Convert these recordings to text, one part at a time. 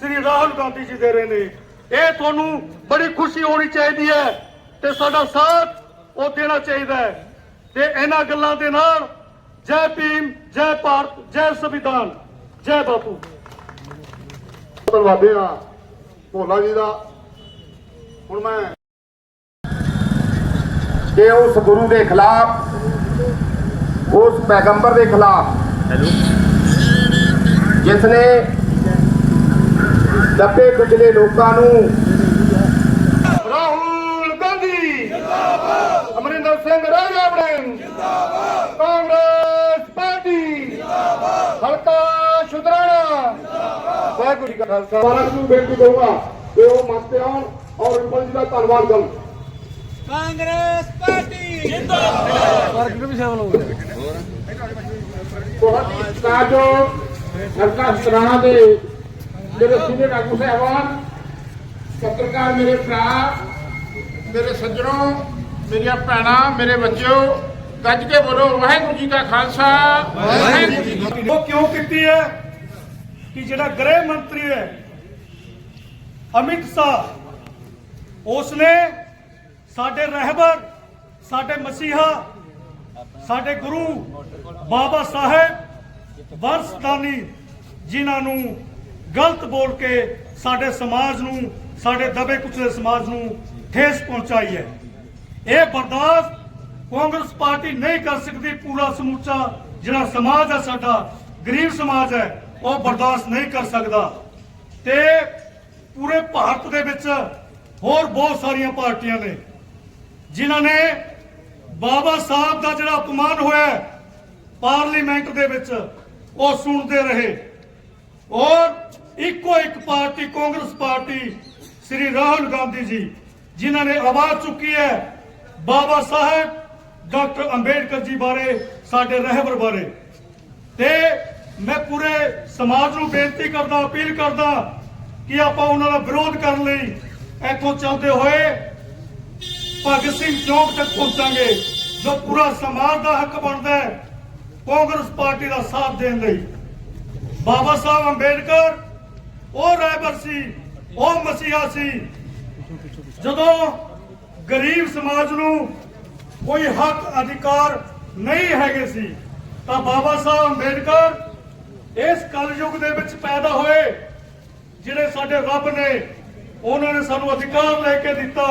ਸ੍ਰੀ ਰਾਹੁਲ ਗਾਂਧੀ ਜੀ ਦੇ ਰਹੇ ਨੇ। ਇਹ ਤੁਹਾਨੂੰ ਬੜੀ ਖੁਸ਼ੀ ਹੋਣੀ ਚਾਹੀਦੀ ਹੈ ਤੇ ਸਾਡਾ ਸਾਥ ਉਹ ਦੇਣਾ ਚਾਹੀਦਾ ਹੈ। ਤੇ ਇਹਨਾਂ ਗੱਲਾਂ ਦੇ ਨਾਲ ਜੈ ਭੀਮ ਜੈ ਭਾਰਤ ਜੈ ਸੰਵਿਧਾਨ। ਜੈ ਬਾਪੂ। ਧੰਨਵਾਦੇ ਆ ਭੋਲਾ ਜੀ ਦਾ। ਹੁਣ ਮੈਂ ਕਿ ਉਸ ਗੁਰੂ ਦੇ ਖਿਲਾਫ ਉਸ ਪੈਗੰਬਰ ਦੇ ਖਿਲਾਫ ਜਿਸ ਨੇ ਦੱਬੇ ਕੁਚਲੇ ਲੋਕਾਂ ਨੂੰ। ਰਾਹੁਲ ਗਾਂਧੀ। ਜਿੰਦਾਬਾਦ ਅਮਰਿੰਦਰ ਸਿੰਘ ਰਾਜਾ ਵੜਿੰਗ ਜਿੰਦਾਬਾਦ ਕਾਂਗਰਸ ਪਾਰਟੀ। ਜਿੰਦਾਬਾਦ ਹਲਕਾ ਸ਼ੁਦਰਾਣਾ। ਜਿੰਦਾਬਾਦ ਵਾਹਿਗੁਰੂ ਜੀ ਕਾ ਖਾਲਸਾ। ਸਾਰਿਆਂ ਨੂੰ ਬੇਨਤੀ ਕਰੂੰਗਾ ਕਿ ਉਹ ਮੰਚ ਤੇ ਆਉਣ ਔਰ ਰਿਪਲ ਜੀ ਦਾ ਧੰਨਵਾਦ ਕਰਨ। ਕਾਂਗਰਸ ਪਾਰਟੀ। ਬਹੁਤ ਹੀ ਸਤਿਕਾਰਯੋਗ ਹਲਕਾ ਸਤਰਾਣਾ ਦੇ ਮੇਰੇ ਸੀਨੀਅਰ ਆਗੂ ਸਾਹਿਬਾਨ, ਪੱਤਰਕਾਰ ਮੇਰੇ ਭਰਾ, ਮੇਰੇ ਸੱਜਣੋ, ਮੇਰੀਆਂ ਭੈਣਾਂ, ਮੇਰੇ ਬੱਚਿਓ, ਗੱਜ ਕੇ ਬੋਲੋ, ਵਾਹਿਗੁਰੂ ਜੀ ਕਾ ਖਾਲਸਾ, ਵਾਹਿਗੁਰੂ ਜੀ ਕੀ ਉਹ ਕਿਉਂ ਕੀਤੀ ਹੈ ਕਿ ਜਿਹੜਾ ਗ੍ਰਹਿ ਮੰਤਰੀ ਹੈ, ਅਮਿਤ ਸ਼ਾਹ, ਉਸਨੇ ਸਾਡੇ ਰਹਿਬਰ, ਸਾਡੇ ਮਸੀਹਾ, ਸਾਡੇ ਗੁਰੂ ਬਾਬਾ ਸਾਹਿਬ, ਵਰਸਦਾਨੀ, ਜਿਨ੍ਹਾਂ ਨੂੰ ਗਲਤ ਬੋਲ ਕੇ ਸਾਡੇ ਸਮਾਜ ਨੂੰ, ਸਾਡੇ ਦਬੇ ਕੁਚਲੇ ਸਮਾਜ ਨੂੰ ਠੇਸ ਪਹੁੰਚਾਈ ਹੈ। ਇਹ ਬਰਦਾਸ਼ਤ ਕਾਂਗਰਸ ਪਾਰਟੀ ਨਹੀਂ ਕਰ ਸਕਦੀ, ਪੂਰਾ ਸਮੁੱਚਾ ਜਿਹੜਾ ਸਮਾਜ ਹੈ, ਸਾਡਾ ਗਰੀਬ ਸਮਾਜ ਹੈ, ਉਹ ਬਰਦਾਸ਼ਤ ਨਹੀਂ ਕਰ ਸਕਦਾ। ਤੇ ਪੂਰੇ ਭਾਰਤ ਦੇ ਵਿੱਚ ਹੋਰ ਬਹੁਤ ਸਾਰੀਆਂ ਪਾਰਟੀਆਂ ਨੇ, ਜਿਨ੍ਹਾਂ ਨੇ ਬਾਬਾ ਸਾਹਿਬ ਦਾ ਜਿਹੜਾ ਅਪਮਾਨ ਹੋਇਆ ਪਾਰਲੀਮੈਂਟ ਦੇ ਵਿੱਚ, ਉਹ ਸੁਣਦੇ ਰਹੇ। ਔਰ ਇੱਕੋ ਇੱਕ ਪਾਰਟੀ ਕਾਂਗਰਸ ਪਾਰਟੀ ਸ੍ਰੀ ਰਾਹੁਲ ਗਾਂਧੀ ਜੀ, ਜਿਨ੍ਹਾਂ ਨੇ ਆਵਾਜ਼ ਚੁੱਕੀ ਹੈ ਬਾਬਾ ਸਾਹਿਬ ਡਾਕਟਰ ਅੰਬੇਡਕਰ ਜੀ ਬਾਰੇ, ਸਾਡੇ ਰਹਿਬਰ ਬਾਰੇ। ਤੇ ਮੈਂ ਪੂਰੇ ਸਮਾਜ ਨੂੰ ਬੇਨਤੀ ਕਰਦਾ, ਅਪੀਲ ਕਰਦਾ ਕਿ ਆਪਾਂ ਉਹਨਾਂ ਦਾ ਵਿਰੋਧ ਕਰਨ ਲਈ ਇੱਥੋਂ ਚੱਲਦੇ ਹੋਏ ਭਗਤ ਸਿੰਘ ਚੌਕ ਤੱਕ ਪਹੁੰਚਾਂਗੇ, ਜੋ ਪੂਰਾ ਸਮਾਜ ਦਾ ਹੱਕ ਬਣਦਾ ਹੈ ਕਾਂਗਰਸ ਪਾਰਟੀ ਦਾ ਸਾਥ ਦੇਣ ਲਈ। ਬਾਬਾ ਸਾਹਿਬ ਅੰਬੇਡਕਰ ਉਹ ਰਹਿਬਰ ਸੀ, ਉਹ ਮਸੀਹਾ ਸੀ। ਜਦੋਂ ਗਰੀਬ ਸਮਾਜ ਨੂੰ ਕੋਈ ਹੱਕ, ਅਧਿਕਾਰ ਨਹੀਂ ਹੈਗੇ ਸੀ, ਤਾਂ ਬਾਬਾ ਸਾਹਿਬ ਅੰਬੇਡਕਰ ਇਸ ਕਲਯੁਗ ਦੇ ਵਿੱਚ ਪੈਦਾ ਹੋਏ, ਜਿਹੜੇ ਸਾਡੇ ਰੱਬ ਨੇ, ਉਹਨਾਂ ਨੇ ਸਾਨੂੰ ਅਧਿਕਾਰ ਲੈ ਕੇ ਦਿੱਤਾ।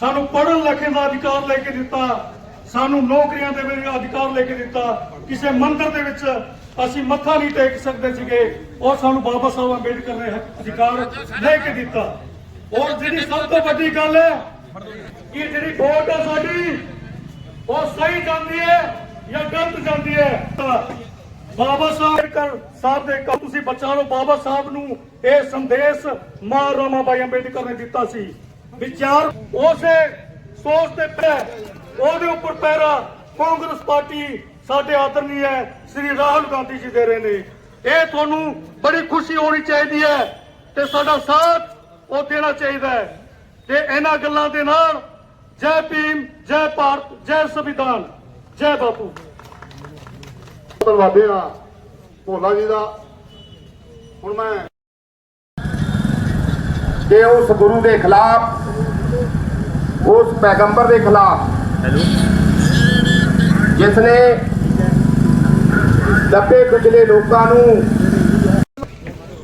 ਸਾਨੂੰ ਪੜ੍ਹਨ ਲਿਖਣ ਦਾ ਅਧਿਕਾਰ ਲੈ ਕੇ ਦਿੱਤਾ। ਸਾਨੂੰ ਨੌਕਰੀਆਂ ਦੇ ਵਿੱਚ ਅਧਿਕਾਰ ਲੈ ਕੇ ਦਿੱਤਾ। ਕਿਸੇ ਮੰਦਿਰ ਦੇ ਵਿੱਚ ਅਸੀਂ ਮੱਥਾ ਨਹੀਂ ਟੇਕ ਸਕਦੇ ਸੀਗੇ। ਉਹ ਸਾਨੂੰ ਬਾਬਾ ਸਾਹਿਬ ਅੰਬੇਡਕਰ ਨੇ ਅਧਿਕਾਰ ਲੈ ਕੇ ਦਿੱਤਾ। ਔਰ ਜਿਹੜੀ ਸਭ ਤੋਂ ਵੱਡੀ ਗੱਲ ਹੈ ਕਿ ਜਿਹੜੀ ਵੋਟ ਹੈ ਸਾਡੀ, ਉਹ ਸਹੀ ਜਾਂਦੀ ਹੈ ਜਾਂ ਗਲਤ ਜਾਂਦੀ ਹੈ? ਬਾਬਾ ਸਾਹਿਬ ਸਾਹਿਬ ਦੇ ਕਾ ਤੁਸੀਂ ਬਚਾ ਲਓ ਬਾਬਾ ਸਾਹਿਬ ਨੂੰ ਇਹ ਸੰਦੇਸ਼ ਮਾਂ ਰਾਮਾਬਾਈ ਅੰਬੇਡਕਰ ਨੇ ਦਿੱਤਾ ਸੀ। ਵਿਚਾਰ ਉਸੇ ਸੋਚ ਤੇ ਪੈ ਉਹਦੇ ਉੱਪਰ ਪੈਰਾ ਕਾਂਗਰਸ ਪਾਰਟੀ ਸਾਡੇ ਆਦਰਨੀ ਹੈ ਸ੍ਰੀ ਰਾਹੁਲ ਗਾਂਧੀ ਜੀ ਦੇ ਰਹੇ ਨੇ। ਇਹ ਤੁਹਾਨੂੰ ਬੜੀ ਖੁਸ਼ੀ ਹੋਣੀ ਚਾਹੀਦੀ ਹੈ ਤੇ ਸਾਡਾ ਸਾਥ ਉਹ ਦੇਣਾ ਚਾਹੀਦਾ ਹੈ। ਤੇ ਇਹਨਾਂ ਗੱਲਾਂ ਦੇ ਨਾਲ ਜੈ ਭੀਮ ਜੈ ਭਾਰਤ ਜੈ ਸੰਵਿਧਾਨ ਜੈ ਬਾਪੂ। ਧੰਨਵਾਦੇ ਆ ਭੋਲਾ ਜੀ ਦਾ। ਹੁਣ ਮੈਂ ਕਿ ਉਸ ਗੁਰੂ ਦੇ ਖਿਲਾਫ ਉਸ ਪੈਗੰਬਰ ਦੇ ਖਿਲਾਫ ਜਿਸ ਨੇ ਦੱਬੇ ਕੁਚਲੇ ਲੋਕਾਂ ਨੂੰ।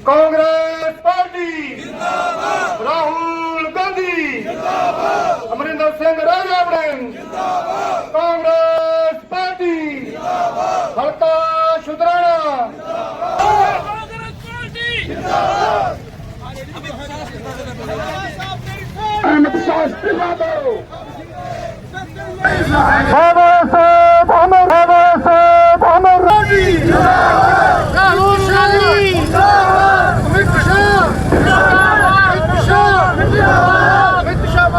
ਕਾਂਗਰਸ ਪਾਰਟੀ। ਜਿੰਦਾਬਾਦ ਰਾਹੁਲ ਗਾਂਧੀ। ਜਿੰਦਾਬਾਦ ਅਮਰਿੰਦਰ ਸਿੰਘ ਰਾਜਾ ਵੜਿੰਗ ਜਿੰਦਾਬਾਦ ਕਾਂਗਰਸ ਪਾਰਟੀ। ਜਿੰਦਾਬਾਦ ਹਲਕਾ ਸ਼ੁਦਰਾਣਾ। ਕਾਂਗਰਸ ਪਾਰਟੀ ਅਮਿਤ ਸ਼ਾਹ। ਇਸਤੀਫਾ ਬਾਬਾ ਸਾਹਿਬ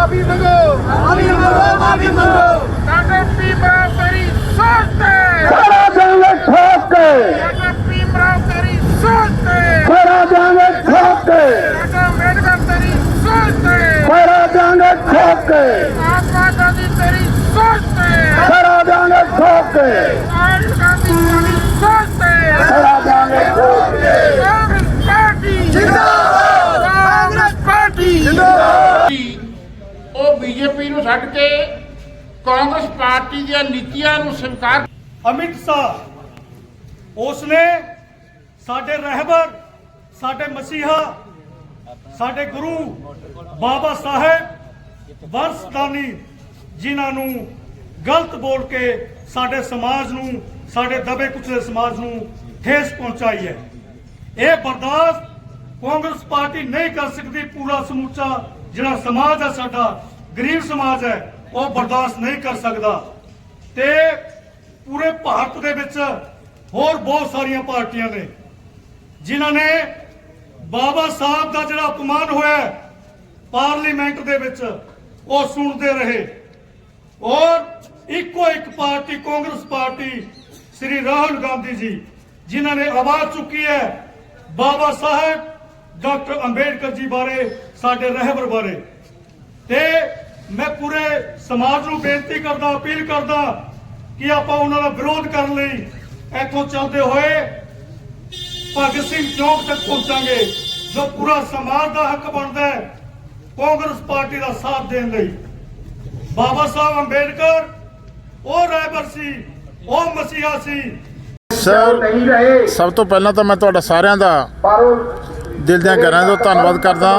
माफ़ी मंगो माफ़ी मंगो माफ़ी मंगो कांग्रेस भीमराव करी सोचते खड़ा जाएंगे ठोक के कांग्रेस भीमराव करी सोचते। खड़ा जाएंगे ठोक के। अम्बेडकर करी सोचते खड़ा जाएंगे ठोक के महात्मा ਛੱਡ ਕੇ ਕਾਂਗਰਸ ਪਾਰਟੀ ਦੀਆਂ ਨੀਤੀਆਂ ਨੂੰ ਸਵੀਕਾਰ ਅਮਿਤ ਸ਼ਾਹ, ਉਸਨੇ ਸਾਡੇ ਰਹਿਬਰ, ਸਾਡੇ ਮਸੀਹਾ, ਸਾਡੇ ਗੁਰੂ ਬਾਬਾ ਸਾਹਿਬ ਵਰਸਦਾਨੀ ਜਿਨ੍ਹਾਂ ਨੂੰ ਗਲਤ ਬੋਲ ਕੇ ਸਾਡੇ ਸਮਾਜ ਨੂੰ, ਸਾਡੇ ਦਬੇ ਕੁਚਲੇ ਸਮਾਜ ਨੂੰ ਠੇਸ ਪਹੁੰਚਾਈ ਹੈ। ਇਹ ਬਰਦਾਸ਼ਤ ਕਾਂਗਰਸ ਪਾਰਟੀ ਨਹੀਂ ਕਰ ਸਕਦੀ, ਪੂਰਾ ਸਮੂਚਾ ਜਿਹੜਾ ਸਮਾਜ ਹੈ ਸਾਡਾ ਗਰੀਬ ਸਮਾਜ ਹੈ, ਉਹ ਬਰਦਾਸ਼ਤ ਨਹੀਂ ਕਰ ਸਕਦਾ। ਤੇ ਪੂਰੇ ਭਾਰਤ ਦੇ ਵਿੱਚ ਹੋਰ ਬਹੁਤ ਸਾਰੀਆਂ ਪਾਰਟੀਆਂ ਨੇ, ਜਿਨ੍ਹਾਂ ਨੇ ਬਾਬਾ ਸਾਹਿਬ ਦਾ ਜਿਹੜਾ ਅਪਮਾਨ ਹੋਇਆ ਪਾਰਲੀਮੈਂਟ ਦੇ ਵਿੱਚ, ਉਹ ਸੁਣਦੇ ਰਹੇ। ਔਰ ਇੱਕੋ ਇੱਕ ਪਾਰਟੀ, ਕਾਂਗਰਸ ਪਾਰਟੀ, ਸ੍ਰੀ ਰਾਹੁਲ ਗਾਂਧੀ ਜੀ, ਜਿਨ੍ਹਾਂ ਨੇ ਆਵਾਜ਼ ਚੁੱਕੀ ਹੈ, ਬਾਬਾ ਸਾਹਿਬ, ਡਾਕਟਰ ਅੰਬੇਡਕਰ ਜੀ ਬਾਰੇ, ਸਾਡੇ ਰਹਿਬਰ ਬਾਰੇ। ਤੇ ਮੈਂ ਪੂਰੇ ਸਮਾਜ ਨੂੰ ਬੇਨਤੀ ਕਰਦਾ ਅਪੀਲ ਕਰਦਾ ਕਿ ਆਪਾਂ ਉਹਨਾਂ ਦਾ ਵਿਰੋਧ ਕਰਨ ਲਈ ਇੱਥੋਂ ਚੱਲਦੇ ਹੋਏ ਭਗਤ ਸਿੰਘ ਚੌਕ ਤੱਕ ਪਹੁੰਚਾਂਗੇ ਜੋ ਪੂਰਾ ਸਮਾਜ ਦਾ ਹੱਕ ਬਣਦਾ ਹੈ ਕਾਂਗਰਸ ਪਾਰਟੀ ਦਾ ਸਾਥ ਦੇਣ ਲਈ। ਬਾਬਾ ਸਾਹਿਬ ਅੰਬੇਡਕਰ ਉਹ ਰਹਿਬਰ ਸੀ ਉਹ ਮਸੀਹਾ ਸੀ। ਸਰ ਸਭ ਤੋਂ ਪਹਿਲਾਂ ਤਾਂ ਮੈਂ ਤੁਹਾਡਾ ਸਾਰਿਆਂ ਦਾ ਦਿਲ ਦੀਆਂ ਗਹਿਰਾਈਆਂ ਤੋਂ ਧੰਨਵਾਦ ਕਰਦਾ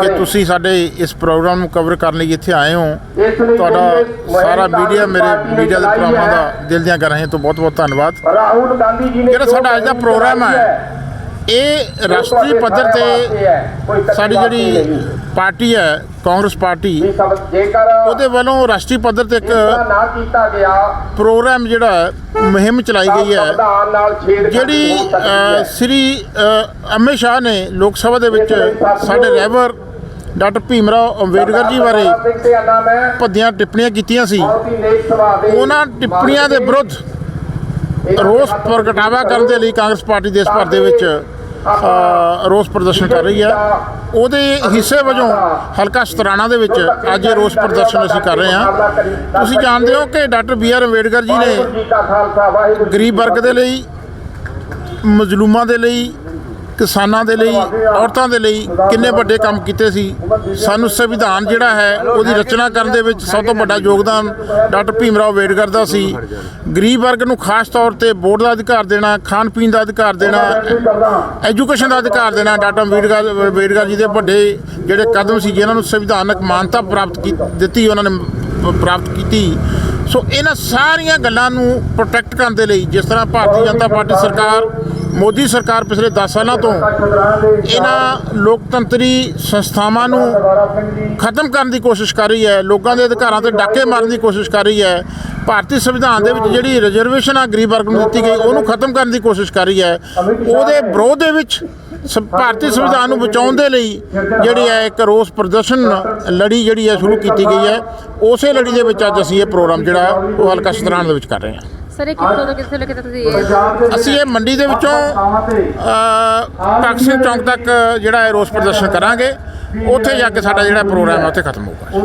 ਕਿ ਤੁਸੀਂ ਸਾਡੇ ਇਸ ਪ੍ਰੋਗਰਾਮ ਨੂੰ ਕਵਰ ਕਰਨ ਲਈ ਇੱਥੇ ਆਏ ਹੋ। ਤੁਹਾਡਾ ਸਾਰਾ ਮੀਡੀਆ ਮੇਰੇ ਮੀਡੀਆ ਦੇ ਭਰਾਵਾਂ ਦਾ ਦਿਲ ਦੀਆਂ ਗਹਿਰਾਈਆਂ ਤੋਂ ਧੰਨਵਾਦ। ਗਾਂਧੀ ਜੀ ਨੇ ਜਿਹੜਾ ਸਾਡਾ ਅੱਜ ਦਾ ਪ੍ਰੋਗਰਾਮ ਹੈ ਇਹ ਰਾਸ਼ਟਰੀ ਪੱਧਰ ਤੇ ਸਾਡੀ ਜਿਹੜੀ ਪਾਰਟੀ ਹੈ ਕਾਂਗਰਸ ਪਾਰਟੀ ਉਹਦੇ ਵੱਲੋਂ ਰਾਸ਼ਟਰੀ ਪੱਧਰ ਤੇ ਇੱਕ ਨਾ ਕੀਤਾ ਗਿਆ ਪ੍ਰੋਗਰਾਮ ਜਿਹੜਾ ਮੁਹਿੰਮ ਚਲਾਈ ਗਈ ਹੈ ਜਿਹੜੀ। ਸ੍ਰੀ ਅ, ਅਮਿਤ ਸ਼ਾਹ ਨੇ ਲੋਕ ਸਭਾ ਦੇ ਵਿੱਚ ਸਾਡੇ ਰਹਿਬਰ ਡਾਕਟਰ ਭੀਮਰਾਓ ਅੰਬੇਡਕਰ ਜੀ ਬਾਰੇ ਭੱਦੀਆਂ ਟਿੱਪਣੀਆਂ ਕੀਤੀਆਂ ਸੀ। ਉਹਨਾਂ ਟਿੱਪਣੀਆਂ ਦੇ ਵਿਰੁੱਧ ਰੋਸ ਪ੍ਰਗਟਾਵਾ ਕਰਨ ਦੇ ਲਈ ਕਾਂਗਰਸ ਪਾਰਟੀ ਦੇਸ਼ ਭਰ ਦੇ ਵਿੱਚ ਅ, ਰੋਸ ਪ੍ਰਦਰਸ਼ਨ ਕਰ ਰਹੀ ਹੈ। ਉਹਦੇ ਹਿੱਸੇ ਵਜੋਂ ਹਲਕਾ ਸਤਰਾਣਾ ਦੇ ਵਿੱਚ ਅੱਜ ਇਹ ਰੋਸ ਪ੍ਰਦਰਸ਼ਨ ਅਸੀਂ ਕਰ ਰਹੇ ਹਾਂ। ਤੁਸੀਂ ਜਾਣਦੇ ਹੋ ਕਿ doctor B R Ambedkar ji ਨੇ ਗਰੀਬ ਵਰਗ ਦੇ ਲਈ ਮਜ਼ਲੂਮਾਂ ਦੇ ਲਈ ਕਿਸਾਨਾਂ ਦੇ ਲਈ, ਔਰਤਾਂ ਦੇ ਲਈ ਕਿੰਨੇ ਵੱਡੇ ਕੰਮ ਕੀਤੇ ਸੀ। ਸਾਨੂੰ ਸੰਵਿਧਾਨ ਜਿਹੜਾ ਹੈ, ਉਹਦੀ ਰਚਨਾ ਕਰਨ ਦੇ ਵਿੱਚ ਸਭ ਤੋਂ ਵੱਡਾ ਯੋਗਦਾਨ ਡਾਕਟਰ ਭੀਮ ਰਾਓ ਅੰਬੇਡਕਰ ਦਾ ਸੀ। ਗਰੀਬ ਵਰਗ ਨੂੰ ਖਾਸ ਤੌਰ ਤੇ ਵੋਟ ਦਾ ਅਧਿਕਾਰ ਦੇਣਾ, ਖਾਣ ਪੀਣ ਦਾ ਅਧਿਕਾਰ ਦੇਣਾ, ਐਜੂਕੇਸ਼ਨ ਦਾ ਅਧਿਕਾਰ ਦੇਣਾ, ਡਾਕਟਰ ਅੰਬੇਡਕਰ ਅੰਬੇਡਕਰ ਜੀ ਦੇ ਵੱਡੇ ਜਿਹੜੇ ਕਦਮ ਸੀ, ਜਿਨ੍ਹਾਂ ਨੂੰ ਸੰਵਿਧਾਨਕ ਮਾਨਤਾ ਪ੍ਰਾਪਤ ਕੀ- ਦਿੱਤੀ, ਉਹਨਾਂ ਨੇ ਪ੍ਰਾਪਤ ਕੀਤੀ। ਸੋ ਇਹਨਾਂ ਸਾਰੀਆਂ ਗੱਲਾਂ ਨੂੰ ਪ੍ਰੋਟੈਕਟ ਕਰਨ ਦੇ ਲਈ, ਜਿਸ ਤਰ੍ਹਾਂ ਭਾਰਤੀ ਜਨਤਾ ਪਾਰਟੀ ਸਰਕਾਰ ਮੋਦੀ ਸਰਕਾਰ ਪਿਛਲੇ 10 ਸਾਲਾਂ ਤੋਂ ਇਹਨਾਂ ਲੋਕਤੰਤਰੀ ਸੰਸਥਾਵਾਂ ਨੂੰ ਖਤਮ ਕਰਨ ਦੀ ਕੋਸ਼ਿਸ਼ ਕਰ ਰਹੀ ਹੈ, ਲੋਕਾਂ ਦੇ ਅਧਿਕਾਰਾਂ ਤੇ ਡਾਕੇ ਮਾਰਨ ਦੀ ਕੋਸ਼ਿਸ਼ ਕਰ ਰਹੀ ਹੈ, ਭਾਰਤੀ ਸੰਵਿਧਾਨ ਦੇ ਵਿੱਚ ਜਿਹੜੀ ਰਿਜ਼ਰਵੇਸ਼ਨ ਆ ਗਰੀਬ ਵਰਗ ਨੂੰ ਦਿੱਤੀ ਗਈ, ਉਹਨੂੰ ਖਤਮ ਕਰਨ ਦੀ ਕੋਸ਼ਿਸ਼ ਕਰ ਰਹੀ ਹੈ। ਉਹਦੇ ਵਿਰੋਧ ਦੇ ਵਿੱਚ ਸ- ਭਾਰਤੀ ਸੰਵਿਧਾਨ ਨੂੰ ਬਚਾਉਣ ਦੇ ਲਈ ਜਿਹੜੀ ਹੈ ਇੱਕ ਰੋਸ ਪ੍ਰਦਰਸ਼ਨ ਲੜੀ ਜਿਹੜੀ ਹੈ ਸ਼ੁਰੂ ਕੀਤੀ ਗਈ ਹੈ। ਉਸੇ ਲੜੀ ਦੇ ਵਿੱਚ ਅੱਜ ਅਸੀਂ ਇਹ ਪ੍ਰੋਗਰਾਮ ਜਿਹੜਾ ਉਹ ਹਲਕਾ ਸਤਰਾਨ ਦੇ ਵਿੱਚ ਕਰ ਰਹੇ ਹਾਂ। ਸਰ ਇਹ ਕਿੱਥੋਂ ਤੋਂ ਕਿੱਥੇ ਲੱਗੇ ਤੁਸੀਂ ਇਹ ਅਸੀਂ ਇਹ ਮੰਡੀ ਦੇ ਵਿੱਚੋਂ ਅ, ਭਗਤ ਸਿੰਘ ਚੌਂਕ ਤੱਕ ਜਿਹੜਾ ਹੈ ਰੋਸ ਪ੍ਰਦਰਸ਼ਨ ਕਰਾਂਗੇ ਉੱਥੇ ਜਾ ਕੇ ਸਾਡਾ ਜਿਹੜਾ ਪ੍ਰੋਗਰਾਮ ਹੈ ਉੱਥੇ ਖਤਮ ਹੋਊਗਾ।